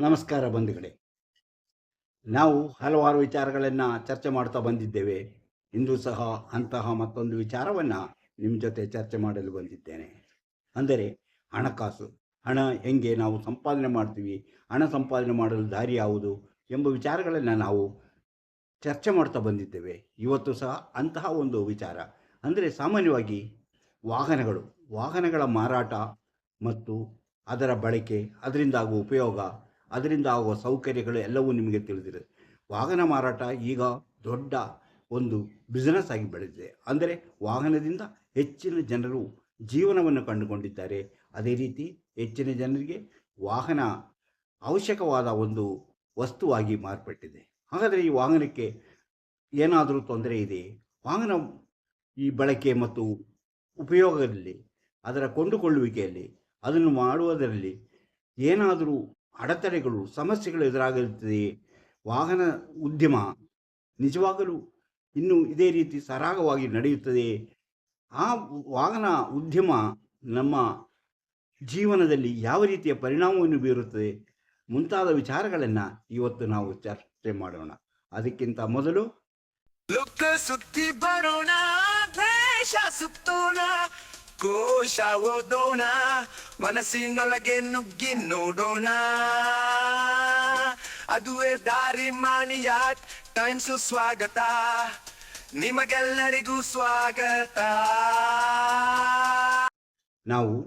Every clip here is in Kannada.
ನಮಸ್ಕಾರ ಬಂಧುಗಳೇ. ನಾವು ಹಲವಾರು ವಿಚಾರಗಳನ್ನು ಚರ್ಚೆ ಮಾಡ್ತಾ ಬಂದಿದ್ದೇವೆ. ಇಂದು ಸಹ ಅಂತಹ ಮತ್ತೊಂದು ವಿಚಾರವನ್ನು ನಿಮ್ಮ ಜೊತೆ ಚರ್ಚೆ ಮಾಡಲು ಬಂದಿದ್ದೇನೆ. ಅಂದರೆ ಹಣಕಾಸು. ಹಣ ಹೆಂಗೆ ನಾವು ಸಂಪಾದನೆ ಮಾಡ್ತೀವಿ? ಹಣ ಸಂಪಾದನೆ ಮಾಡಲು ದಾರಿ ಯಾವುದು? ಎಂಬ ವಿಚಾರಗಳನ್ನು ನಾವು ಚರ್ಚೆ ಮಾಡ್ತಾ ಬಂದಿದ್ದೇವೆ. ಇವತ್ತು ಸಹ ಅಂತಹ ಒಂದು ವಿಚಾರ. ಅಂದರೆ ಸಾಮಾನ್ಯವಾಗಿ ವಾಹನಗಳು. ವಾಹನಗಳ ಮಾರಾಟ ಮತ್ತು ಅದರ ಬಳಕೆ, ಅದರಿಂದಾಗುವ ಉಪಯೋಗ ಅದರಿಂದ ಆಗುವ ಸೌಕರ್ಯಗಳು ಎಲ್ಲವೂ ನಿಮಗೆ ತಿಳಿದಿದೆ. ವಾಹನ ಮಾರಾಟ ಈಗ ದೊಡ್ಡ ಒಂದು ಬಿಸ್ನೆಸ್ ಆಗಿ ಬೆಳೆದಿದೆ. ಅಂದರೆ ವಾಹನದಿಂದ ಹೆಚ್ಚಿನ ಜನರು ಜೀವನವನ್ನು ಕಂಡುಕೊಂಡಿದ್ದಾರೆ. ಅದೇ ರೀತಿ ಹೆಚ್ಚಿನ ಜನರಿಗೆ ವಾಹನ ಅವಶ್ಯಕವಾದ ಒಂದು ವಸ್ತುವಾಗಿ ಮಾರ್ಪಟ್ಟಿದೆ. ಹಾಗಾದರೆ ಈ ವಾಹನಕ್ಕೆ ಏನಾದರೂ ತೊಂದರೆ ಇದೆ? ವಾಹನ ಈ ಬಳಕೆ ಮತ್ತು ಉಪಯೋಗದಲ್ಲಿ, ಅದರ ಕೊಂಡುಕೊಳ್ಳುವಿಕೆಯಲ್ಲಿ, ಅದನ್ನು ಮಾಡುವುದರಲ್ಲಿ ಏನಾದರೂ ಅಡೆತಡೆಗಳು, ಸಮಸ್ಯೆಗಳು ಎದುರಾಗಿರುತ್ತದೆ ವಾಹನ ಉದ್ಯಮ ನಿಜವಾಗಲೂ ಇನ್ನೂ ಇದೇ ರೀತಿ ಸರಾಗವಾಗಿ ನಡೆಯುತ್ತದೆ. ಆ ವಾಹನ ಉದ್ಯಮ ನಮ್ಮ ಜೀವನದಲ್ಲಿ ಯಾವ ರೀತಿಯ ಪರಿಣಾಮವನ್ನು ಬೀರುತ್ತದೆ ಮುಂತಾದ ವಿಚಾರಗಳನ್ನು ಇವತ್ತು ನಾವು ಚರ್ಚೆ ಮಾಡೋಣ. ಅದಕ್ಕಿಂತ ಮೊದಲು ಸುತ್ತಿ ಬರೋಣ ಕೋಶ ಓದೋಣ ಮನಸ್ಸಿನೊಳಗೆ ನುಗ್ಗಿ ನೋಡೋಣ. ಅದುವೇ ದಾರಿ ಮಾಣಿಯ ಟೈಮ್ಸು ಸ್ವಾಗತ. ನಿಮಗೆಲ್ಲರಿಗೂ ಸ್ವಾಗತ. ನಾವು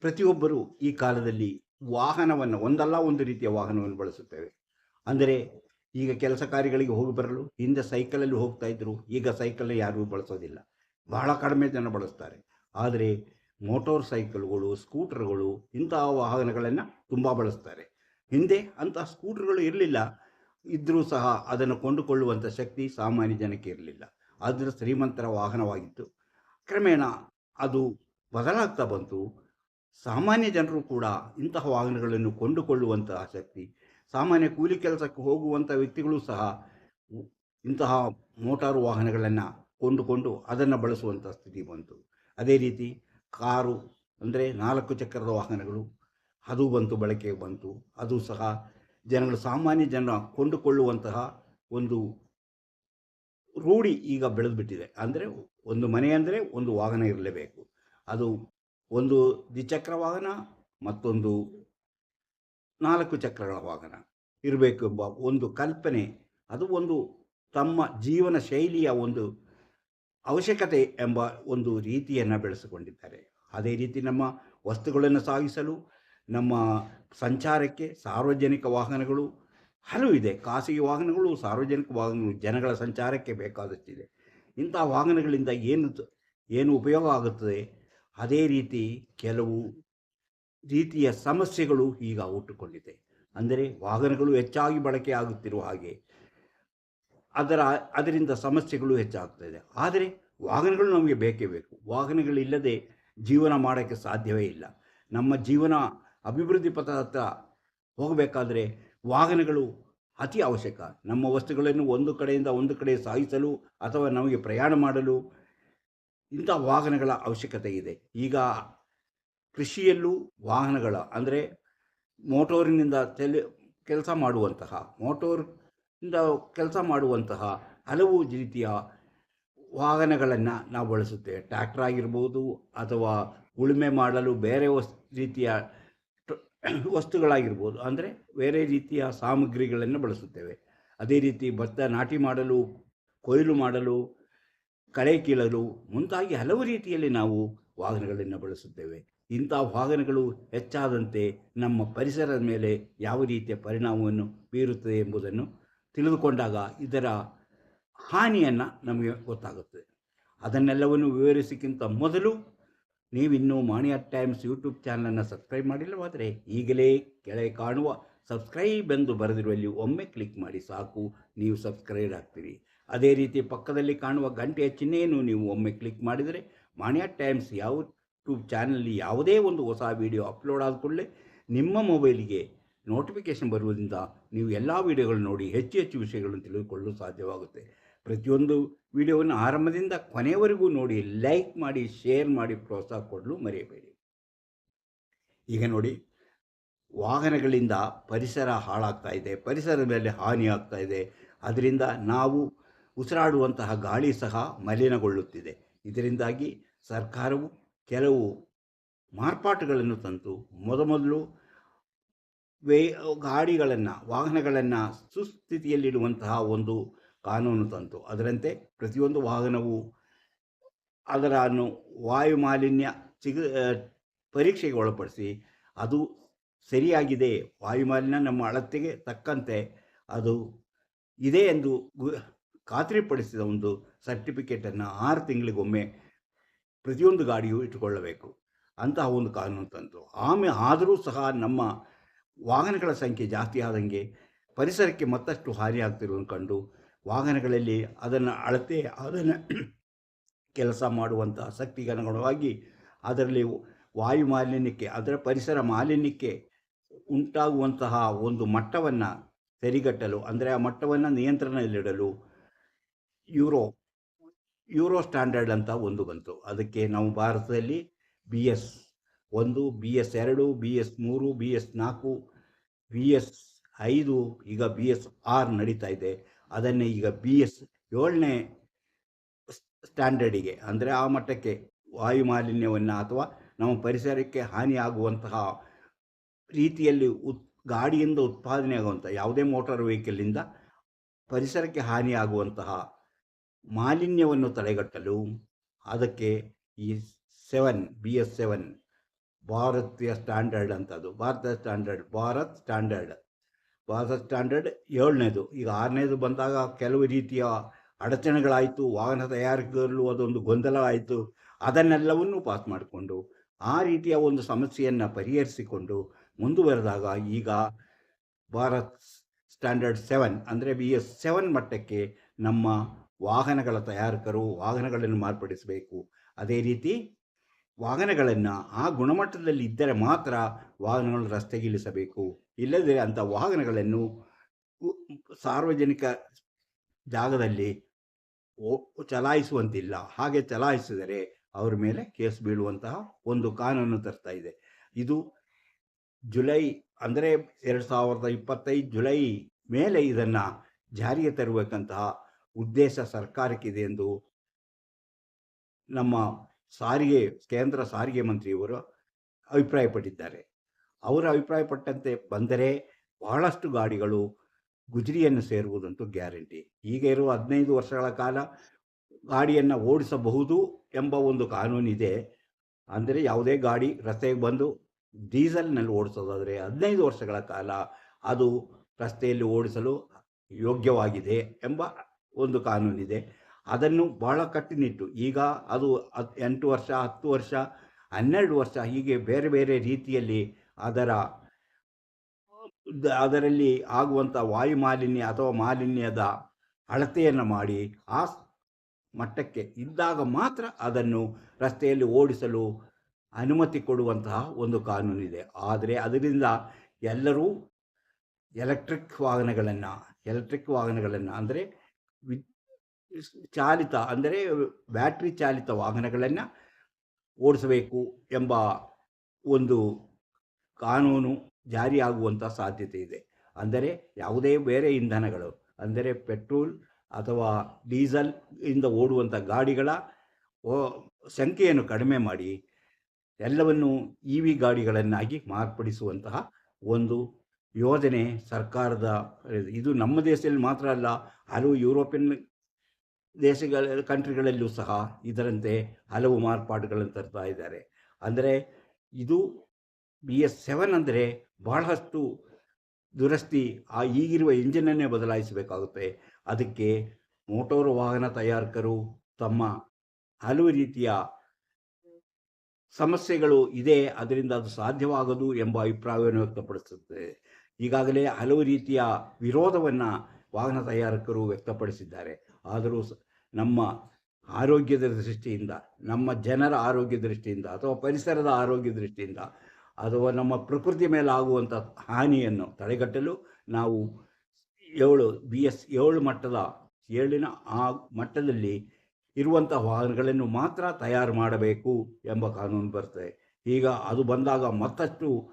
ಪ್ರತಿಯೊಬ್ಬರು ಈ ಕಾಲದಲ್ಲಿ ವಾಹನವನ್ನು ಒಂದಲ್ಲ ಒಂದು ರೀತಿಯ ವಾಹನವನ್ನು ಬಳಸುತ್ತೇವೆ. ಅಂದರೆ ಈಗ ಕೆಲಸ ಕಾರ್ಯಗಳಿಗೆ ಹೋಗಿ ಬರಲು, ಹಿಂದೆ ಸೈಕಲಲ್ಲಿ ಹೋಗ್ತಾ ಇದ್ರು, ಈಗ ಸೈಕಲ್ ಯಾರೂ ಬಳಸೋದಿಲ್ಲ. ಬಹಳ ಕಡಿಮೆ ಜನ ಬಳಸ್ತಾರೆ. ಆದರೆ ಮೋಟಾರ್ ಸೈಕಲ್ಗಳು, ಸ್ಕೂಟರ್ಗಳು ಇಂತಹ ವಾಹನಗಳನ್ನು ತುಂಬ ಬಳಸ್ತಾರೆ. ಹಿಂದೆ ಅಂತಹ ಸ್ಕೂಟರ್ಗಳು ಇರಲಿಲ್ಲ. ಇದ್ದರೂ ಸಹ ಅದನ್ನು ಕೊಂಡುಕೊಳ್ಳುವಂಥ ಶಕ್ತಿ ಸಾಮಾನ್ಯ ಜನಕ್ಕೆ ಇರಲಿಲ್ಲ. ಅದರ ಶ್ರೀಮಂತರ ವಾಹನವಾಗಿತ್ತು. ಕ್ರಮೇಣ ಅದು ಬದಲಾಗ್ತಾ ಬಂತು. ಸಾಮಾನ್ಯ ಜನರು ಕೂಡ ಇಂತಹ ವಾಹನಗಳನ್ನು ಕೊಂಡುಕೊಳ್ಳುವಂತಹ ಶಕ್ತಿ, ಸಾಮಾನ್ಯ ಕೂಲಿ ಕೆಲಸಕ್ಕೆ ಹೋಗುವಂಥ ವ್ಯಕ್ತಿಗಳು ಸಹ ಇಂತಹ ಮೋಟಾರು ವಾಹನಗಳನ್ನು ಕೊಂಡುಕೊಂಡು ಅದನ್ನು ಬಳಸುವಂಥ ಸ್ಥಿತಿ ಬಂತು. ಅದೇ ರೀತಿ ಕಾರು ಅಂದರೆ ನಾಲ್ಕು ಚಕ್ರದ ವಾಹನಗಳು ಅದು ಬಂತು ಬಳಕೆಗೆ ಬಂತು. ಅದು ಸಹ ಜನಗಳು, ಸಾಮಾನ್ಯ ಜನ ಕೊಂಡುಕೊಳ್ಳುವಂತಹ ಒಂದು ರೂಢಿ ಈಗ ಬೆಳೆದುಬಿಟ್ಟಿದೆ. ಅಂದರೆ ಒಂದು ಮನೆ ಅಂದರೆ ಒಂದು ವಾಹನ ಇರಲೇಬೇಕು. ಅದು ಒಂದು ದ್ವಿಚಕ್ರ ವಾಹನ, ಮತ್ತೊಂದು ನಾಲ್ಕು ಚಕ್ರಗಳ ವಾಹನ ಇರಬೇಕು ಒಂದು ಕಲ್ಪನೆ, ಅದು ಒಂದು ತಮ್ಮ ಜೀವನ ಶೈಲಿಯ ಒಂದು ಅವಶ್ಯಕತೆ ಎಂಬ ಒಂದು ರೀತಿಯನ್ನು ಬೆಳೆಸಿಕೊಂಡಿದ್ದಾರೆ. ಅದೇ ರೀತಿ ನಮ್ಮ ವಸ್ತುಗಳನ್ನು ಸಾಗಿಸಲು, ನಮ್ಮ ಸಂಚಾರಕ್ಕೆ ಸಾರ್ವಜನಿಕ ವಾಹನಗಳು ಹಲವು ಇದೆ. ಖಾಸಗಿ ವಾಹನಗಳು, ಸಾರ್ವಜನಿಕ ವಾಹನಗಳು, ಜನಗಳ ಸಂಚಾರಕ್ಕೆ ಬೇಕಾದಷ್ಟಿದೆ ಇಂಥ ವಾಹನಗಳಿಂದ ಏನು ಏನು ಉಪಯೋಗ ಆಗುತ್ತದೆ? ಅದೇ ರೀತಿ ಕೆಲವು ರೀತಿಯ ಸಮಸ್ಯೆಗಳು ಈಗ ಹುಟ್ಟುಕೊಂಡಿದೆ. ಅಂದರೆ ವಾಹನಗಳು ಹೆಚ್ಚಾಗಿ ಬಳಕೆ ಆಗುತ್ತಿರುವ ಹಾಗೆ ಅದರ, ಅದರಿಂದ ಸಮಸ್ಯೆಗಳು ಹೆಚ್ಚಾಗ್ತದೆ ಆದರೆ ವಾಹನಗಳು ನಮಗೆ ಬೇಕೇ ಬೇಕು. ವಾಹನಗಳಿಲ್ಲದೆ ಜೀವನ ಮಾಡೋಕ್ಕೆ ಸಾಧ್ಯವೇ ಇಲ್ಲ. ನಮ್ಮ ಜೀವನ ಅಭಿವೃದ್ಧಿ ಪಥದತ್ತ ಹೋಗಬೇಕಾದ್ರೆ ವಾಹನಗಳು ಅತಿ ಅವಶ್ಯಕ. ನಮ್ಮ ವಸ್ತುಗಳನ್ನು ಒಂದು ಕಡೆಯಿಂದ ಒಂದು ಕಡೆ ಸಾಗಿಸಲು ಅಥವಾ ನಮಗೆ ಪ್ರಯಾಣ ಮಾಡಲು ಇಂಥ ವಾಹನಗಳ ಅವಶ್ಯಕತೆ ಇದೆ. ಈಗ ಕೃಷಿಯಲ್ಲೂ ವಾಹನಗಳ, ಅಂದರೆ ಮೋಟೋರಿನಿಂದ ತೆಲೆ, ಕೆಲಸ ಮಾಡುವಂತಹ ಮೋಟೋರಿಂದ ಕೆಲಸ ಮಾಡುವಂತಹ ಹಲವು ರೀತಿಯ ವಾಹನಗಳನ್ನು ನಾವು ಬಳಸುತ್ತೇವೆ. ಟ್ರ್ಯಾಕ್ಟರ್ ಆಗಿರ್ಬೋದು ಅಥವಾ ಉಳುಮೆ ಮಾಡಲು ಬೇರೆ ವಸ್, ರೀತಿಯ ವಸ್ತುಗಳಾಗಿರ್ಬೋದು. ಅಂದರೆ ಬೇರೆ ರೀತಿಯ ಸಾಮಗ್ರಿಗಳನ್ನು ಬಳಸುತ್ತೇವೆ. ಅದೇ ರೀತಿ ಭತ್ತ ನಾಟಿ ಮಾಡಲು, ಕೊಯ್ಲು ಮಾಡಲು, ಕಳೆ ಕೀಳಲು ಮುಂತಾಗಿ ಹಲವು ರೀತಿಯಲ್ಲಿ ನಾವು ವಾಹನಗಳನ್ನು ಬಳಸುತ್ತೇವೆ. ಇಂಥ ವಾಹನಗಳು ಹೆಚ್ಚಾದಂತೆ ನಮ್ಮ ಪರಿಸರದ ಮೇಲೆ ಯಾವ ರೀತಿಯ ಪರಿಣಾಮವನ್ನು ಬೀರುತ್ತದೆ ಎಂಬುದನ್ನು ತಿಳಿದುಕೊಂಡಾಗ ಇದರ ಹಾನಿಯನ್ನು ನಮಗೆ ಗೊತ್ತಾಗುತ್ತದೆ ಅದನ್ನೆಲ್ಲವನ್ನು ವಿವರಿಸಕ್ಕಿಂತ ಮೊದಲು ನೀವಿನ್ನೂ ಮಾಣಿಯ ಟೈಮ್ಸ್ ಯೂಟ್ಯೂಬ್ ಚಾನಲನ್ನು ಸಬ್ಸ್ಕ್ರೈಬ್ ಮಾಡಿಲ್ಲವಾದರೆ ಈಗಲೇ ಕೆಳಗೆ ಕಾಣುವ ಸಬ್ಸ್ಕ್ರೈಬ್ ಎಂದು ಬರೆದಿರುವಲ್ಲಿ ಒಮ್ಮೆ ಕ್ಲಿಕ್ ಮಾಡಿ ಸಾಕು, ನೀವು ಸಬ್ಸ್ಕ್ರೈಬ್ ಆಗ್ತೀರಿ. ಅದೇ ರೀತಿ ಪಕ್ಕದಲ್ಲಿ ಕಾಣುವ ಗಂಟೆಯ ಚಿಹ್ನೆಯನ್ನು ನೀವು ಒಮ್ಮೆ ಕ್ಲಿಕ್ ಮಾಡಿದರೆ ಮಾಣಿಯ ಟೈಮ್ಸ್ ಯಾವ ಯೂಟ್ಯೂಬ್ ಚಾನಲ್ಲಿ ಯಾವುದೇ ಒಂದು ಹೊಸ ವಿಡಿಯೋ ಅಪ್ಲೋಡ್ ಆದ ಕೂಡಲೇ ನಿಮ್ಮ ಮೊಬೈಲಿಗೆ ನೋಟಿಫಿಕೇಷನ್ ಬರುವುದರಿಂದ ನೀವು ಎಲ್ಲ ವಿಡಿಯೋಗಳನ್ನು ನೋಡಿ ಹೆಚ್ಚು ಹೆಚ್ಚು ವಿಷಯಗಳನ್ನು ತಿಳಿದುಕೊಳ್ಳಲು ಸಾಧ್ಯವಾಗುತ್ತೆ. ಪ್ರತಿಯೊಂದು ವಿಡಿಯೋವನ್ನು ಆರಂಭದಿಂದ ಕೊನೆಯವರೆಗೂ ನೋಡಿ ಲೈಕ್ ಮಾಡಿ, ಶೇರ್ ಮಾಡಿ, ಪ್ರೋತ್ಸಾಹ ಕೊಡಲು ಮರೆಯಬೇಡಿ. ಈಗ ನೋಡಿ, ವಾಹನಗಳಿಂದ ಪರಿಸರ ಹಾಳಾಗ್ತಾ ಇದೆ ಪರಿಸರದ ಮೇಲೆ ಹಾನಿ ಆಗ್ತಾ ಇದೆ. ಅದರಿಂದ ನಾವು ಉಸಿರಾಡುವಂತಹ ಗಾಳಿ ಸಹ ಮಲಿನಗೊಳ್ಳುತ್ತಿದೆ. ಇದರಿಂದಾಗಿ ಸರ್ಕಾರವು ಕೆಲವು ಮಾರ್ಪಾಟುಗಳನ್ನು ತಂತು ಮೊದಮೊದಲು ವೇ, ಗಾಡಿಗಳನ್ನು, ವಾಹನಗಳನ್ನು ಸುಸ್ಥಿತಿಯಲ್ಲಿಡುವಂತಹ ಒಂದು ಕಾನೂನು ತಂತು. ಅದರಂತೆ ಪ್ರತಿಯೊಂದು ವಾಹನವು ಅದರ ವಾಯು ಮಾಲಿನ್ಯ ಸಿಗ ಪರೀಕ್ಷೆಗೆ ಒಳಪಡಿಸಿ ಅದು ಸರಿಯಾಗಿದೆ, ವಾಯು ಮಾಲಿನ್ಯ ನಮ್ಮ ಅಳತೆಗೆ ತಕ್ಕಂತೆ ಅದು ಇದೆ ಎಂದು ಖಾತ್ರಿಪಡಿಸಿದ ಒಂದು ಸರ್ಟಿಫಿಕೇಟನ್ನು ಆರು ತಿಂಗಳಿಗೊಮ್ಮೆ ಪ್ರತಿಯೊಂದು ಗಾಡಿಯೂ ಇಟ್ಟುಕೊಳ್ಳಬೇಕು. ಅಂತಹ ಒಂದು ಕಾನೂನು ತಂತು. ಆಮೇಲೆ ಆದರೂ ಸಹ ನಮ್ಮ ವಾಹನಗಳ ಸಂಖ್ಯೆ ಜಾಸ್ತಿ ಆದಂಗೆ ಪರಿಸರಕ್ಕೆ ಮತ್ತಷ್ಟು ಹಾನಿ ಆಗ್ತಿರುವುದನ್ನು ಕಂಡು ವಾಹನಗಳಲ್ಲಿ ಅದನ್ನು ಅಳತೆ, ಅದನ್ನು ಕೆಲಸ ಮಾಡುವಂಥ ಆಸಕ್ತಿಗೆ ಅನುಗುಣವಾಗಿ ಅದರಲ್ಲಿ ವಾಯು ಮಾಲಿನ್ಯಕ್ಕೆ, ಅದರ ಪರಿಸರ ಮಾಲಿನ್ಯಕ್ಕೆ ಉಂಟಾಗುವಂತಹ ಒಂದು ಮಟ್ಟವನ್ನು ಸರಿಗಟ್ಟಲು, ಅಂದರೆ ಆ ಮಟ್ಟವನ್ನು ನಿಯಂತ್ರಣದಲ್ಲಿಡಲು ಯೂರೋ ಯೂರೋ ಸ್ಟ್ಯಾಂಡರ್ಡ್ ಅಂತ ಒಂದು ಬಂತು. ಅದಕ್ಕೆ ನಾವು ಭಾರತದಲ್ಲಿ ಬಿ ಎಸ್ ಒಂದು, ಬಿ ಎಸ್ ಎರಡು, ಬಿ ಎಸ್ ಮೂರು, ಬಿ ಎಸ್ ನಾಲ್ಕು, ಬಿ ಎಸ್ ಐದು, ಈಗ ಬಿ ಎಸ್ ಆರ್ ನಡೀತಾ ಇದೆ. ಅದನ್ನೇ ಈಗ ಬಿ ಎಸ್ ಏಳನೇ ಸ್ಟ್ಯಾಂಡರ್ಡಿಗೆ, ಅಂದರೆ ಆ ಮಟ್ಟಕ್ಕೆ ವಾಯು ಮಾಲಿನ್ಯವನ್ನು ಅಥವಾ ನಮ್ಮ ಪರಿಸರಕ್ಕೆ ಹಾನಿಯಾಗುವಂತಹ ರೀತಿಯಲ್ಲಿ ಉತ್, ಗಾಡಿಯಿಂದ ಉತ್ಪಾದನೆ ಆಗುವಂಥ ಯಾವುದೇ ಮೋಟಾರ್ ವೆಹಿಕಲಿಂದ ಪರಿಸರಕ್ಕೆ ಹಾನಿಯಾಗುವಂತಹ ಮಾಲಿನ್ಯವನ್ನು ತಡೆಗಟ್ಟಲು, ಅದಕ್ಕೆ ಈ ಸೆವೆನ್ ಬಿ ಎಸ್ ಸೆವೆನ್ ಭಾರತೀಯ ಸ್ಟ್ಯಾಂಡರ್ಡ್ ಅಂತದು Bharat standard, Bharat standard. Bharat standard ಏಳನೇದು. ಈಗ ಆರನೇದು ಬಂದಾಗ ಕೆಲವು ರೀತಿಯ ಅಡಚಣೆಗಳಾಯಿತು, ವಾಹನ ತಯಾರಿಕರಲ್ಲೂ ಅದೊಂದು ಗೊಂದಲ ಆಯಿತು ಅದನ್ನೆಲ್ಲವನ್ನೂ ಪಾಸ್ ಮಾಡಿಕೊಂಡು, ಆ ರೀತಿಯ ಒಂದು ಸಮಸ್ಯೆಯನ್ನು ಪರಿಹರಿಸಿಕೊಂಡು ಮುಂದುವರೆದಾಗ ಈಗ ಭಾರತ್ ಸ್ಟ್ಯಾಂಡರ್ಡ್ ಸೆವೆನ್ ಅಂದರೆ ಬಿ ಎಸ್ ಸೆವೆನ್ ಮಟ್ಟಕ್ಕೆ ನಮ್ಮ ವಾಹನಗಳ ತಯಾರಕರು ವಾಹನಗಳನ್ನು ಮಾರ್ಪಡಿಸಬೇಕು. ಅದೇ ರೀತಿ ವಾಹನಗಳನ್ನು ಆ ಗುಣಮಟ್ಟದಲ್ಲಿ ಇದ್ದರೆ ಮಾತ್ರ ವಾಹನಗಳನ್ನು ರಸ್ತೆಗೆ ಇಳಿಸಬೇಕು ಇಲ್ಲದೆ ಅಂಥ ವಾಹನಗಳನ್ನು ಸಾರ್ವಜನಿಕ ಜಾಗದಲ್ಲಿ ಚಲಾಯಿಸುವಂತಿಲ್ಲ. ಹಾಗೆ ಚಲಾಯಿಸಿದರೆ ಅವರ ಮೇಲೆ ಕೇಸ್ ಬೀಳುವಂತಹ ಒಂದು ಕಾನೂನು ತರ್ತಾ ಇದೆ. ಇದು ಜುಲೈ ಅಂದರೆ ಎರಡು ಸಾವಿರದ ಇಪ್ಪತ್ತೈದು ಜುಲೈ ಮೇಲೆ ಇದನ್ನು ಜಾರಿಗೆ ತರಬೇಕಂತಹ ಉದ್ದೇಶ ಸರ್ಕಾರಕ್ಕಿದೆ ಎಂದು ನಮ್ಮ ಸಾರಿಗೆ, ಕೇಂದ್ರ ಸಾರಿಗೆ ಮಂತ್ರಿಯವರು ಅಭಿಪ್ರಾಯಪಟ್ಟಿದ್ದಾರೆ. ಅವರ ಅಭಿಪ್ರಾಯಪಟ್ಟಂತೆ ಬಂದರೆ ಬಹಳಷ್ಟು ಗಾಡಿಗಳು ಗುಜರಿಯನ್ನು ಸೇರುವುದಂತೂ ಗ್ಯಾರಂಟಿ. ಈಗ ಇರುವ ಹದಿನೈದು ವರ್ಷಗಳ ಕಾಲ ಗಾಡಿಯನ್ನು ಓಡಿಸಬಹುದು ಎಂಬ ಒಂದು ಕಾನೂನಿದೆ. ಅಂದರೆ ಯಾವುದೇ ಗಾಡಿ ರಸ್ತೆಗೆ ಬಂದು ಡೀಸೆಲ್ನಲ್ಲಿ ಓಡಿಸೋದಾದರೆ ಹದಿನೈದು ವರ್ಷಗಳ ಕಾಲ ಅದು ರಸ್ತೆಯಲ್ಲಿ ಓಡಿಸಲು ಯೋಗ್ಯವಾಗಿದೆ ಎಂಬ ಒಂದು ಕಾನೂನಿದೆ. ಅದನ್ನು ಬಹಳ ಕಟ್ಟಿನಿಟ್ಟು. ಈಗ ಅದು ಎಂಟು ವರ್ಷ, ಹತ್ತು ವರ್ಷ, ಹನ್ನೆರಡು ವರ್ಷ ಹೀಗೆ ಬೇರೆ ಬೇರೆ ರೀತಿಯಲ್ಲಿ ಅದರ ಅದರಲ್ಲಿ ಆಗುವಂಥ ವಾಯು ಮಾಲಿನ್ಯ ಅಥವಾ ಮಾಲಿನ್ಯದ ಅಳತೆಯನ್ನು ಮಾಡಿ ಆ ಮಟ್ಟಕ್ಕೆ ಇದ್ದಾಗ ಮಾತ್ರ ಅದನ್ನು ರಸ್ತೆಯಲ್ಲಿ ಓಡಿಸಲು ಅನುಮತಿ ಕೊಡುವಂತಹ ಒಂದು ಕಾನೂನಿದೆ. ಆದರೆ ಅದರಿಂದ ಎಲ್ಲರೂ ಎಲೆಕ್ಟ್ರಿಕ್ ವಾಹನಗಳನ್ನು ಎಲೆಕ್ಟ್ರಿಕ್ ವಾಹನಗಳನ್ನು ಅಂದರೆ ವಿದ್ ಚಾಲಿತ ಅಂದರೆ ಬ್ಯಾಟ್ರಿ ಚಾಲಿತ ವಾಹನಗಳನ್ನು ಓಡಿಸಬೇಕು ಎಂಬ ಒಂದು ಕಾನೂನು ಜಾರಿಯಾಗುವಂಥ ಸಾಧ್ಯತೆ ಇದೆ. ಅಂದರೆ ಯಾವುದೇ ಬೇರೆ ಇಂಧನಗಳು, ಅಂದರೆ ಪೆಟ್ರೋಲ್ ಅಥವಾ ಡೀಸೆಲ್ ಇಂದ ಓಡುವಂಥ ಗಾಡಿಗಳ ಸಂಖ್ಯೆಯನ್ನು ಕಡಿಮೆ ಮಾಡಿ ಎಲ್ಲವನ್ನು ಇ ವಿ ಗಾಡಿಗಳನ್ನಾಗಿ ಮಾರ್ಪಡಿಸುವಂತಹ ಒಂದು ಯೋಜನೆ ಸರ್ಕಾರದ ಇದು ನಮ್ಮ ದೇಶದಲ್ಲಿ ಮಾತ್ರ ಅಲ್ಲ, ಹಲವು ಯುರೋಪಿಯನ್ ದೇಶಗಳ ಕಂಟ್ರಿಗಳಲ್ಲೂ ಸಹ ಇದರಂತೆ ಹಲವು ಮಾರ್ಪಾಡುಗಳನ್ನು ತರ್ತಾ ಇದ್ದಾರೆ. ಅಂದರೆ ಇದು ಬಿ ಎಸ್ ಸೆವೆನ್ ಅಂದರೆ ಬಹಳಷ್ಟು ದುರಸ್ತಿ ಆ ಈಗಿರುವ ಇಂಜಿನನ್ನೇ ಬದಲಾಯಿಸಬೇಕಾಗುತ್ತೆ. ಅದಕ್ಕೆ ಮೋಟಾರು ವಾಹನ ತಯಾರಕರು ತಮ್ಮ ಹಲವು ರೀತಿಯ ಸಮಸ್ಯೆಗಳು ಇದೆ, ಅದರಿಂದ ಅದು ಸಾಧ್ಯವಾಗದು ಎಂಬ ಅಭಿಪ್ರಾಯವನ್ನು ವ್ಯಕ್ತಪಡಿಸುತ್ತದೆ ಈಗಾಗಲೇ ಹಲವು ರೀತಿಯ ವಿರೋಧವನ್ನು ವಾಹನ ತಯಾರಕರು ವ್ಯಕ್ತಪಡಿಸಿದ್ದಾರೆ. ಆದರೂ ನಮ್ಮ ಆರೋಗ್ಯದ ದೃಷ್ಟಿಯಿಂದ, ನಮ್ಮ ಜನರ ಆರೋಗ್ಯ ದೃಷ್ಟಿಯಿಂದ ಅಥವಾ ಪರಿಸರದ ಆರೋಗ್ಯ ದೃಷ್ಟಿಯಿಂದ ಅಥವಾ ನಮ್ಮ ಪ್ರಕೃತಿ ಮೇಲೆ ಆಗುವಂಥ ಹಾನಿಯನ್ನು ತಡೆಗಟ್ಟಲು ನಾವು ಏಳು ಬಿ ಎಸ್ ಏಳು ಮಟ್ಟದ, ಏಳಿನ ಆ ಮಟ್ಟದಲ್ಲಿ ಇರುವಂಥ ವಾಹನಗಳನ್ನು ಮಾತ್ರ ತಯಾರು ಮಾಡಬೇಕು ಎಂಬ ಕಾನೂನು ಬರ್ತದೆ. ಈಗ ಅದು ಬಂದಾಗ ಮತ್ತಷ್ಟು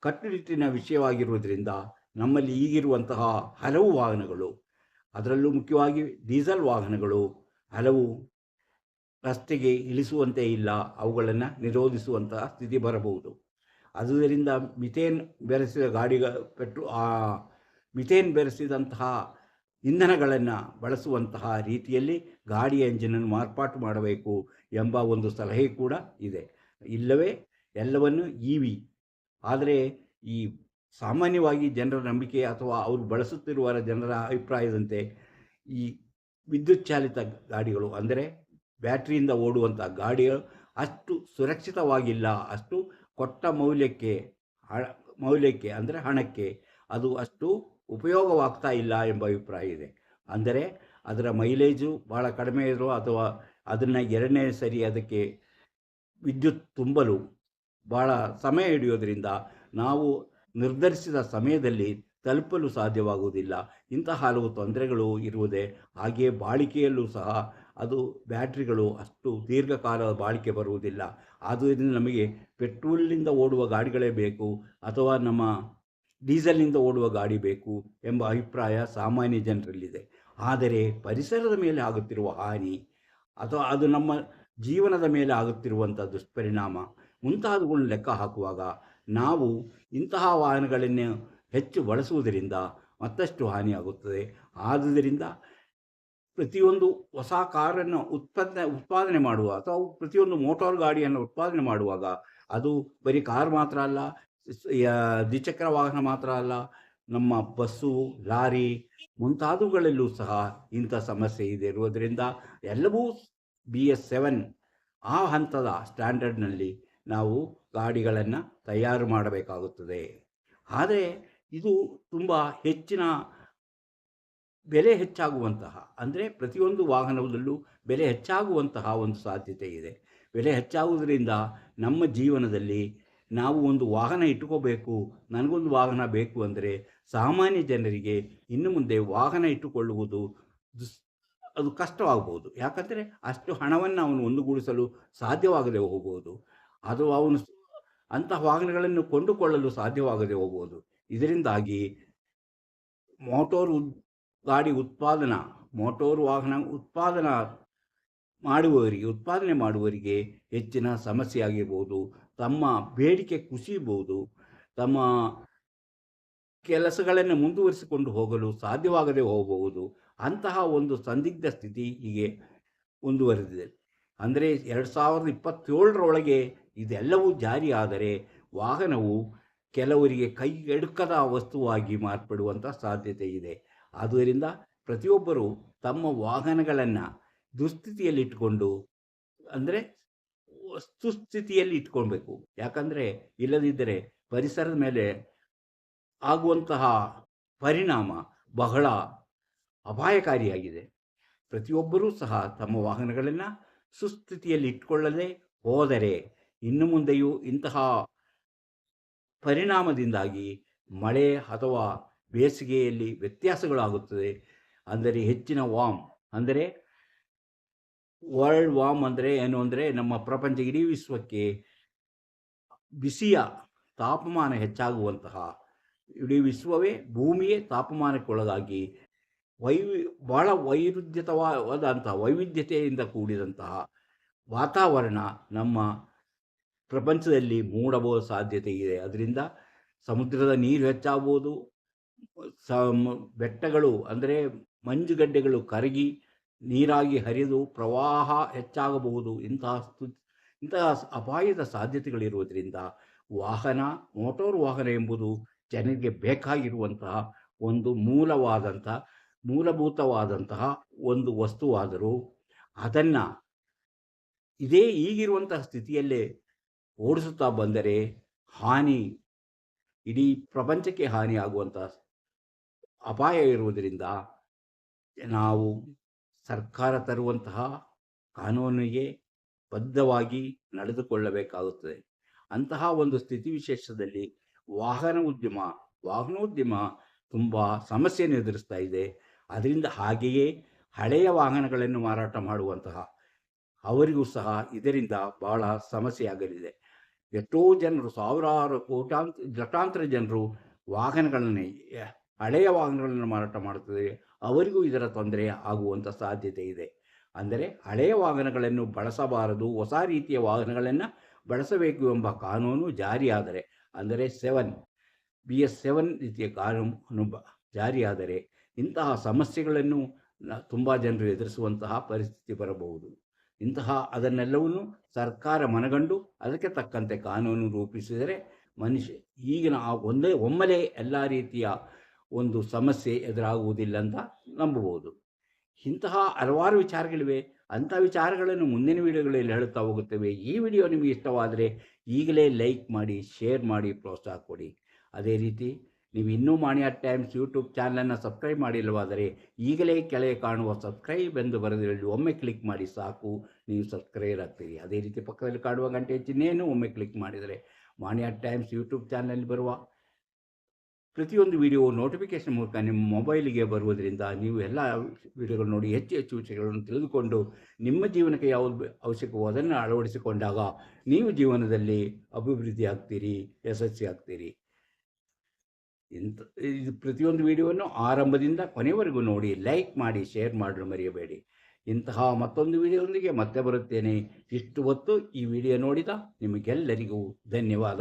ಕಟ್ಟುನಿಟ್ಟಿನ ವಿಷಯವಾಗಿರುವುದರಿಂದ ನಮ್ಮಲ್ಲಿ ಈಗಿರುವಂತಹ ಹಲವು ವಾಹನಗಳು ಅದರಲ್ಲೂ ಮುಖ್ಯವಾಗಿ ಡೀಸೆಲ್ ವಾಹನಗಳು ಹಲವು ರಸ್ತೆಗೆ ಇಳಿಸುವಂತೆ ಇಲ್ಲ, ಅವುಗಳನ್ನು ನಿರೋಧಿಸುವಂತಹ ಸ್ಥಿತಿ ಬರಬಹುದು. ಅದುದರಿಂದ ಮಿಥೇನ್ ಬೆರೆಸಿದ ಗಾಡಿಗ, ಪೆಟ್ರೋ, ಆ ಮಿಥೇನ್ ಬೆರೆಸಿದಂತಹ ಇಂಧನಗಳನ್ನು ಬಳಸುವಂತಹ ರೀತಿಯಲ್ಲಿ ಗಾಡಿಯ ಎಂಜಿನನ್ನು ಮಾರ್ಪಾಟು ಮಾಡಬೇಕು ಎಂಬ ಒಂದು ಸಲಹೆ ಕೂಡ ಇದೆ. ಇಲ್ಲವೇ ಎಲ್ಲವನ್ನು ಇ ವಿ ಆದರೆ ಈ ಸಾಮಾನ್ಯವಾಗಿ ಜನರ ನಂಬಿಕೆ ಅಥವಾ ಅವರು ಬಳಸುತ್ತಿರುವ ಜನರ ಅಭಿಪ್ರಾಯದಂತೆ ಈ ವಿದ್ಯುತ್ ಚಾಲಿತ ಗಾಡಿಗಳು ಅಂದರೆ ಬ್ಯಾಟ್ರಿಯಿಂದ ಓಡುವಂಥ ಗಾಡಿಗಳು ಅಷ್ಟು ಸುರಕ್ಷಿತವಾಗಿಲ್ಲ, ಅಷ್ಟು ಕೊಟ್ಟ ಮೌಲ್ಯಕ್ಕೆ ಹಣ, ಮೌಲ್ಯಕ್ಕೆ ಅಂದರೆ ಹಣಕ್ಕೆ ಅದು ಅಷ್ಟು ಉಪಯೋಗವಾಗ್ತಾ ಇಲ್ಲ ಎಂಬ ಅಭಿಪ್ರಾಯ ಇದೆ. ಅಂದರೆ ಅದರ ಮೈಲೇಜು ಭಾಳ ಕಡಿಮೆ ಇರೋ ಅಥವಾ ಅದನ್ನು ಎರಡನೇ ಸರಿ ಅದಕ್ಕೆ ವಿದ್ಯುತ್ ತುಂಬಲು ಭಾಳ ಸಮಯ ಹಿಡಿಯೋದ್ರಿಂದ ನಾವು ನಿರ್ಧರಿಸಿದ ಸಮಯದಲ್ಲಿ ತಲುಪಲು ಸಾಧ್ಯವಾಗುವುದಿಲ್ಲ. ಇಂತಹ ಹಲವು ತೊಂದರೆಗಳು ಇರುವುದೇ ಹಾಗೆಯೇ ಬಾಳಿಕೆಯಲ್ಲೂ ಸಹ ಅದು ಬ್ಯಾಟ್ರಿಗಳು ಅಷ್ಟು ದೀರ್ಘಕಾಲ ಬಾಳಿಕೆ ಬರುವುದಿಲ್ಲ. ಆದ್ದರಿಂದ ನಮಗೆ ಪೆಟ್ರೋಲ್ನಿಂದ ಓಡುವ ಗಾಡಿಗಳೇ ಬೇಕು ಅಥವಾ ನಮ್ಮ ಡೀಸೆಲ್ನಿಂದ ಓಡುವ ಗಾಡಿ ಬೇಕು ಎಂಬ ಅಭಿಪ್ರಾಯ ಸಾಮಾನ್ಯ ಜನರಲ್ಲಿದೆ. ಆದರೆ ಪರಿಸರದ ಮೇಲೆ ಆಗುತ್ತಿರುವ ಹಾನಿ ಅಥವಾ ಅದು ನಮ್ಮ ಜೀವನದ ಮೇಲೆ ಆಗುತ್ತಿರುವಂಥ ದುಷ್ಪರಿಣಾಮ ಮುಂತಾದವುಗಳನ್ನು ಲೆಕ್ಕ ಹಾಕುವಾಗ ನಾವು ಇಂತಹ ವಾಹನಗಳನ್ನು ಹೆಚ್ಚು ಬಳಸುವುದರಿಂದ ಮತ್ತಷ್ಟು ಹಾನಿಯಾಗುತ್ತದೆ. ಆದುದರಿಂದ ಪ್ರತಿಯೊಂದು ಹೊಸ ಕಾರನ್ನು ಉತ್ಪಾದನೆ ಉತ್ಪಾದನೆ ಮಾಡುವ ಅಥವಾ ಪ್ರತಿಯೊಂದು ಮೋಟಾರ್ ಗಾಡಿಯನ್ನು ಉತ್ಪಾದನೆ ಮಾಡುವಾಗ ಅದು ಬರೀ ಕಾರ್ ಮಾತ್ರ ಅಲ್ಲ ದ್ವಿಚಕ್ರ ವಾಹನ ಮಾತ್ರ ಅಲ್ಲ, ನಮ್ಮ ಬಸ್ಸು, ಲಾರಿ ಮುಂತಾದವುಗಳಲ್ಲೂ ಸಹ ಇಂಥ ಸಮಸ್ಯೆ ಇದೆ. ಇರುವುದರಿಂದ ಎಲ್ಲವೂ ಬಿ ಎಸ್ ಸೆವೆನ್ ಆ ಹಂತದ ಸ್ಟ್ಯಾಂಡರ್ಡ್ನಲ್ಲಿ ನಾವು ಗಾಡಿಗಳನ್ನು ತಯಾರು ಮಾಡಬೇಕಾಗುತ್ತದೆ. ಆದರೆ ಇದು ತುಂಬ ಹೆಚ್ಚಿನ ಬೆಲೆ ಹೆಚ್ಚಾಗುವಂತಹ, ಅಂದರೆ ಪ್ರತಿಯೊಂದು ವಾಹನದಲ್ಲೂ ಬೆಲೆ ಹೆಚ್ಚಾಗುವಂತಹ ಒಂದು ಸಾಧ್ಯತೆ ಇದೆ. ಬೆಲೆ ಹೆಚ್ಚಾಗುವುದರಿಂದ ನಮ್ಮ ಜೀವನದಲ್ಲಿ ನಾವು ಒಂದು ವಾಹನ ಇಟ್ಟುಕೋಬೇಕು, ನನಗೊಂದು ವಾಹನ ಬೇಕು ಅಂದರೆ ಸಾಮಾನ್ಯ ಜನರಿಗೆ ಇನ್ನು ಮುಂದೆ ವಾಹನ ಇಟ್ಟುಕೊಳ್ಳುವುದು ಅದು ಕಷ್ಟವಾಗಬಹುದು. ಯಾಕಂದರೆ ಅಷ್ಟು ಹಣವನ್ನು ಅವನು ಒಂದುಗೂಡಿಸಲು ಸಾಧ್ಯವಾಗದೆ ಹೋಗಬಹುದು. ಅದು ಅವನು ಅಂತಹ ವಾಹನಗಳನ್ನು ಕೊಂಡುಕೊಳ್ಳಲು ಸಾಧ್ಯವಾಗದೆ ಹೋಗುವುದು. ಇದರಿಂದಾಗಿ ಮೋಟೋರ್ ಗಾಡಿ ಉತ್ಪಾದನಾ, ಮೋಟೋರ್ ವಾಹನ ಉತ್ಪಾದನಾ ಮಾಡುವವರಿಗೆ, ಉತ್ಪಾದನೆ ಮಾಡುವವರಿಗೆ ಹೆಚ್ಚಿನ ಸಮಸ್ಯೆ ಆಗಿರ್ಬೋದು, ತಮ್ಮ ಬೇಡಿಕೆ ಕುಸಿಯಬಹುದು, ತಮ್ಮ ಕೆಲಸಗಳನ್ನು ಮುಂದುವರಿಸಿಕೊಂಡು ಹೋಗಲು ಸಾಧ್ಯವಾಗದೆ ಹೋಗಬಹುದು. ಅಂತಹ ಒಂದು ಸಂದಿಗ್ಧ ಸ್ಥಿತಿ ಹೀಗೆ ಮುಂದುವರೆದಿದೆ. ಅಂದರೆ ಎರಡು ಸಾವಿರದ ಇಪ್ಪತ್ತೇಳರೊಳಗೆ ಇದೆಲ್ಲವೂ ಜಾರಿಯಾದರೆ ವಾಹನವು ಕೆಲವರಿಗೆ ಕೈಗೆಡುಕದ ವಸ್ತುವಾಗಿ ಮಾರ್ಪಡುವಂಥ ಸಾಧ್ಯತೆ ಇದೆ. ಆದ್ದರಿಂದ ಪ್ರತಿಯೊಬ್ಬರು ತಮ್ಮ ವಾಹನಗಳನ್ನು ದುಸ್ಥಿತಿಯಲ್ಲಿಟ್ಟುಕೊಂಡು, ಅಂದರೆ ಸುಸ್ಥಿತಿಯಲ್ಲಿ ಇಟ್ಕೊಳ್ಬೇಕು. ಯಾಕಂದರೆ ಇಲ್ಲದಿದ್ದರೆ ಪರಿಸರದ ಮೇಲೆ ಆಗುವಂತಹ ಪರಿಣಾಮ ಬಹಳ ಅಪಾಯಕಾರಿಯಾಗಿದೆ. ಪ್ರತಿಯೊಬ್ಬರೂ ಸಹ ತಮ್ಮ ವಾಹನಗಳನ್ನು ಸುಸ್ಥಿತಿಯಲ್ಲಿ ಇಟ್ಕೊಳ್ಳದೆ ಹೋದರೆ ಇನ್ನು ಮುಂದೆಯೂ ಇಂತಹ ಪರಿಣಾಮದಿಂದಾಗಿ ಮಳೆ ಅಥವಾ ಬೇಸಿಗೆಯಲ್ಲಿ ವ್ಯತ್ಯಾಸಗಳಾಗುತ್ತದೆ. ಅಂದರೆ ಹೆಚ್ಚಿನ ವಾಮ್ ಅಂದರೆ ವರ್ಲ್ಡ್ ವಾಮ್ ಅಂದರೆ ಏನು ಅಂದರೆ ನಮ್ಮ ಪ್ರಪಂಚ ಇಡೀ ವಿಶ್ವಕ್ಕೆ ಬಿಸಿಯ ತಾಪಮಾನ ಹೆಚ್ಚಾಗುವಂತಹ ಇಡೀ ವಿಶ್ವವೇ ಭೂಮಿಯೇ ತಾಪಮಾನಕ್ಕೊಳಗಾಗಿ ವೈವಿ ಬಹಳ ವೈರುಧ್ಯತವಾದಂತಹ ವೈವಿಧ್ಯತೆಯಿಂದ ಕೂಡಿದಂತಹ ವಾತಾವರಣ ನಮ್ಮ ಪ್ರಪಂಚದಲ್ಲಿ ಮೂಡಬಹುದು ಸಾಧ್ಯತೆ ಇದೆ. ಅದರಿಂದ ಸಮುದ್ರದ ನೀರು ಹೆಚ್ಚಾಗ್ಬೋದು. ಸಮ, ಬೆಟ್ಟಗಳು ಅಂದರೆ ಮಂಜುಗಡ್ಡೆಗಳು ಕರಗಿ ನೀರಾಗಿ ಹರಿದು ಪ್ರವಾಹ ಹೆಚ್ಚಾಗಬಹುದು. ಇಂತಹ ಇಂತಹ ಅಪಾಯದ ಸಾಧ್ಯತೆಗಳಿರುವುದರಿಂದ ವಾಹನ, ಮೋಟಾರ್ ವಾಹನ ಎಂಬುದು ಜನರಿಗೆ ಬೇಕಾಗಿರುವಂತಹ ಒಂದು ಮೂಲವಾದಂತಹ ಮೂಲಭೂತವಾದಂತಹ ಒಂದು ವಸ್ತುವಾದರೂ ಅದನ್ನು ಇದೇ ಈಗಿರುವಂತಹ ಸ್ಥಿತಿಯಲ್ಲೇ ಓಡಿಸುತ್ತಾ ಬಂದರೆ ಹಾನಿ, ಇಡೀ ಪ್ರಪಂಚಕ್ಕೆ ಹಾನಿ ಆಗುವಂಥ ಅಪಾಯ ಇರುವುದರಿಂದ ನಾವು ಸರ್ಕಾರ ತರುವಂತಹ ಕಾನೂನಿಗೆ ಬದ್ಧವಾಗಿ ನಡೆದುಕೊಳ್ಳಬೇಕಾಗುತ್ತದೆ. ಅಂತಹ ಒಂದು ಸ್ಥಿತಿ ವಿಶೇಷದಲ್ಲಿ ವಾಹನ ಉದ್ಯಮ, ವಾಹನೋದ್ಯಮ ತುಂಬ ಸಮಸ್ಯೆಯನ್ನು ಎದುರಿಸ್ತಾ ಇದೆ. ಅದರಿಂದ ಹಾಗೆಯೇ ಹಳೆಯ ವಾಹನಗಳನ್ನು ಮಾರಾಟ ಮಾಡುವಂತಹ ಅವರಿಗೂ ಸಹ ಇದರಿಂದ ಬಹಳ ಸಮಸ್ಯೆಯಾಗಲಿದೆ. ಎಷ್ಟೋ ಜನರು, ಸಾವಿರಾರು ಕೋಟಾಂತ ಲಕ್ಷಾಂತರ ಜನರು ವಾಹನಗಳನ್ನು, ಹಳೆಯ ವಾಹನಗಳನ್ನು ಮಾರಾಟ ಮಾಡುತ್ತದೆ. ಅವರಿಗೂ ಇದರ ತೊಂದರೆ ಆಗುವಂಥ ಸಾಧ್ಯತೆ ಇದೆ. ಅಂದರೆ ಹಳೆಯ ವಾಹನಗಳನ್ನು ಬಳಸಬಾರದು, ಹೊಸ ರೀತಿಯ ವಾಹನಗಳನ್ನು ಬಳಸಬೇಕು ಎಂಬ ಕಾನೂನು ಜಾರಿಯಾದರೆ, ಅಂದರೆ ಸೆವೆನ್, ಬಿ ಎಸ್ ಸೆವೆನ್ ರೀತಿಯ ಕಾನೂನು ಜಾರಿಯಾದರೆ ಇಂತಹ ಸಮಸ್ಯೆಗಳನ್ನು ತುಂಬ ಜನರು ಎದುರಿಸುವಂತಹ ಪರಿಸ್ಥಿತಿ ಬರಬಹುದು. ಇಂತಹ ಅದನ್ನೆಲ್ಲವನ್ನು ಸರ್ಕಾರ ಮನಗಂಡು ಅದಕ್ಕೆ ತಕ್ಕಂತೆ ಕಾನೂನು ರೂಪಿಸಿದರೆ ಮನುಷ್ಯ ಈಗಿನ ಆ ಒಂದೇ ಒಮ್ಮೆಲೆ ಎಲ್ಲ ರೀತಿಯ ಒಂದು ಸಮಸ್ಯೆ ಎದುರಾಗುವುದಿಲ್ಲ ಅಂತ ನಂಬಬಹುದು. ಇಂತಹ ಹಲವಾರು ವಿಚಾರಗಳಿವೆ. ಅಂಥ ವಿಚಾರಗಳನ್ನು ಮುಂದಿನ ವಿಡಿಯೋಗಳಲ್ಲಿ ಹೇಳುತ್ತಾ ಹೋಗುತ್ತೇವೆ. ಈ ವಿಡಿಯೋ ನಿಮಗೆ ಇಷ್ಟವಾದರೆ ಈಗಲೇ ಲೈಕ್ ಮಾಡಿ, ಶೇರ್ ಮಾಡಿ, ಪ್ರೋತ್ಸಾಹ ಕೊಡಿ. ಅದೇ ರೀತಿ ನೀವು ಇನ್ನೂ ಮಾಣಿಯ ಟೈಮ್ಸ್ ಯೂಟ್ಯೂಬ್ ಚಾನಲನ್ನು ಸಬ್ಸ್ಕ್ರೈಬ್ ಮಾಡಿಲ್ಲವಾದರೆ ಈಗಲೇ ಕೆಳಗೆ ಕಾಣುವ ಸಬ್ಸ್ಕ್ರೈಬ್ ಎಂದು ಬರೆದಿರಲಿ ಒಮ್ಮೆ ಕ್ಲಿಕ್ ಮಾಡಿ ಸಾಕು. ನೀವು ಸಬ್ಸ್ಕ್ರೈಬ್ ಆಗ್ತೀರಿ. ಅದೇ ರೀತಿ ಪಕ್ಕದಲ್ಲಿ ಕಾಣುವ ಗಂಟೆ ಚಿಹ್ನೆಯನ್ನು ಒಮ್ಮೆ ಕ್ಲಿಕ್ ಮಾಡಿದರೆ ಮಾಣಿಯ ಟೈಮ್ಸ್ ಯೂಟ್ಯೂಬ್ ಚಾನಲಲ್ಲಿ ಬರುವ ಪ್ರತಿಯೊಂದು ವಿಡಿಯೋ ನೋಟಿಫಿಕೇಶನ್ ಮೂಲಕ ನಿಮ್ಮ ಮೊಬೈಲಿಗೆ ಬರುವುದರಿಂದ ನೀವು ಎಲ್ಲ ವಿಡಿಯೋಗಳು ನೋಡಿ ಹೆಚ್ಚು ಹೆಚ್ಚು ವಿಷಯಗಳನ್ನು ತಿಳಿದುಕೊಂಡು ನಿಮ್ಮ ಜೀವನಕ್ಕೆ ಯಾವುದು ಅವಶ್ಯಕವೋ ಅದನ್ನು ಅಳವಡಿಸಿಕೊಂಡಾಗ ನೀವು ಜೀವನದಲ್ಲಿ ಅಭಿವೃದ್ಧಿ ಆಗ್ತೀರಿ, ಯಶಸ್ವಿ ಆಗ್ತೀರಿ. ಇಂಥ ಇದು ಪ್ರತಿಯೊಂದು ವಿಡಿಯೋವನ್ನು ಆರಂಭದಿಂದ ಕೊನೆವರೆಗೂ ನೋಡಿ, ಲೈಕ್ ಮಾಡಿ, ಶೇರ್ ಮಾಡಲು ಮರೆಯಬೇಡಿ. ಇಂತಹ ಮತ್ತೊಂದು ವಿಡಿಯೋದೊಂದಿಗೆ ಮತ್ತೆ ಬರುತ್ತೇನೆ. ಇಷ್ಟು ಹೊತ್ತು ಈ ವಿಡಿಯೋ ನೋಡಿದ ನಿಮಗೆಲ್ಲರಿಗೂ ಧನ್ಯವಾದ.